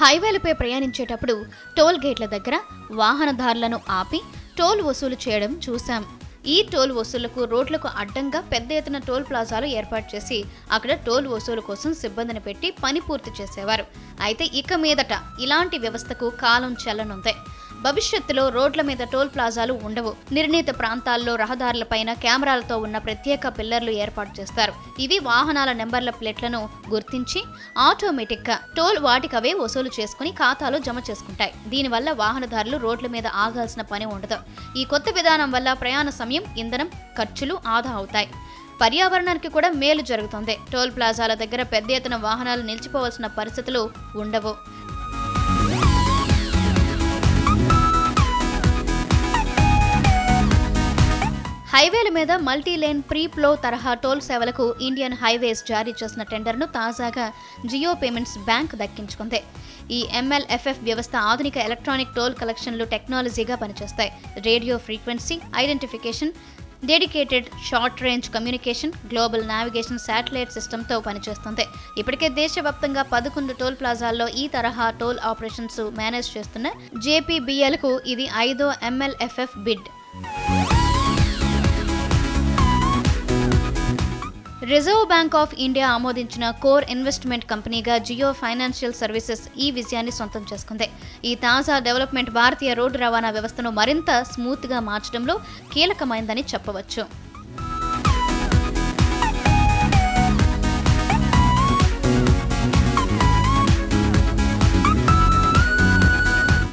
హైవేలపై ప్రయాణించేటప్పుడు టోల్ గేట్ల దగ్గర వాహనదారులను ఆపి టోల్ వసూలు చేయడం చూశాం. ఈ టోల్ వసూళ్ళకు రోడ్లకు అడ్డంగా పెద్ద ఎత్తున టోల్ ప్లాజాలు ఏర్పాటు చేసి అక్కడ టోల్ వసూలు కోసం సిబ్బందిని పెట్టి పని పూర్తి చేసేవారు. అయితే ఇక మీదట ఇలాంటి వ్యవస్థకు కాలం చెల్లనుంది. భవిష్యత్తులో రోడ్ల మీద టోల్ ప్లాజాలు ఉండవు. నిర్ణీత ప్రాంతాల్లో రహదారులపైన కెమెరాలతో ఉన్న ప్రత్యేక పిల్లర్లు ఏర్పాటు చేస్తారు. ఇవి వాహనాల నెంబర్ల ప్లేట్లను గుర్తించి ఆటోమేటిక్గా టోల్ వాటికవే వసూలు చేసుకుని ఖాతాలో జమ చేసుకుంటాయి. దీనివల్ల వాహనదారులు రోడ్ల మీద ఆగాల్సిన పని ఉండదు. ఈ కొత్త విధానం వల్ల ప్రయాణ సమయం ఇంధనం ఖర్చులు ఆదా అవుతాయి. పర్యావరణానికి కూడా మేలు జరుగుతుంది. టోల్ ప్లాజాల దగ్గర పెద్ద ఎత్తున వాహనాలు నిలిచిపోవాల్సిన పరిస్థితులు ఉండవు. హైవేల మీద మల్టీ లేన్ ప్రీ ప్లో తరహా టోల్ సేవలకు ఇండియన్ హైవేస్ జారీ చేసిన టెండర్ను తాజాగా జియో పేమెంట్స్ బ్యాంక్ దక్కించుకుంది. ఈ ఎంఎల్ఎఫ్ఎఫ్ వ్యవస్థ ఆధునిక ఎలక్ట్రానిక్ టోల్ కలెక్షన్లు టెక్నాలజీగా పనిచేస్తాయి. Radio frequency identification dedicated short range communication global navigation satellite సిస్టమ్తో పనిచేస్తుంది. ఇప్పటికే దేశవ్యాప్తంగా పదకొండు టోల్ ప్లాజాల్లో ఈ తరహా టోల్ ఆపరేషన్స్ మేనేజ్ చేస్తున్న జేపీబీఎల్కు ఇది ఐదో MLFF bid. Reserve bank of India ఆమోదించిన కోర్ ఇన్వెస్ట్మెంట్ కంపెనీగా జియో ఫైనాన్షియల్ సర్వీసెస్ ఈ విజయాన్ని సొంతం చేసుకుంది. ఈ తాజా డెవలప్మెంట్ భారతీయ రోడ్డు రవాణా వ్యవస్థను మరింత స్మూత్గా మార్చడంలో కీలకమైందని చెప్పవచ్చు.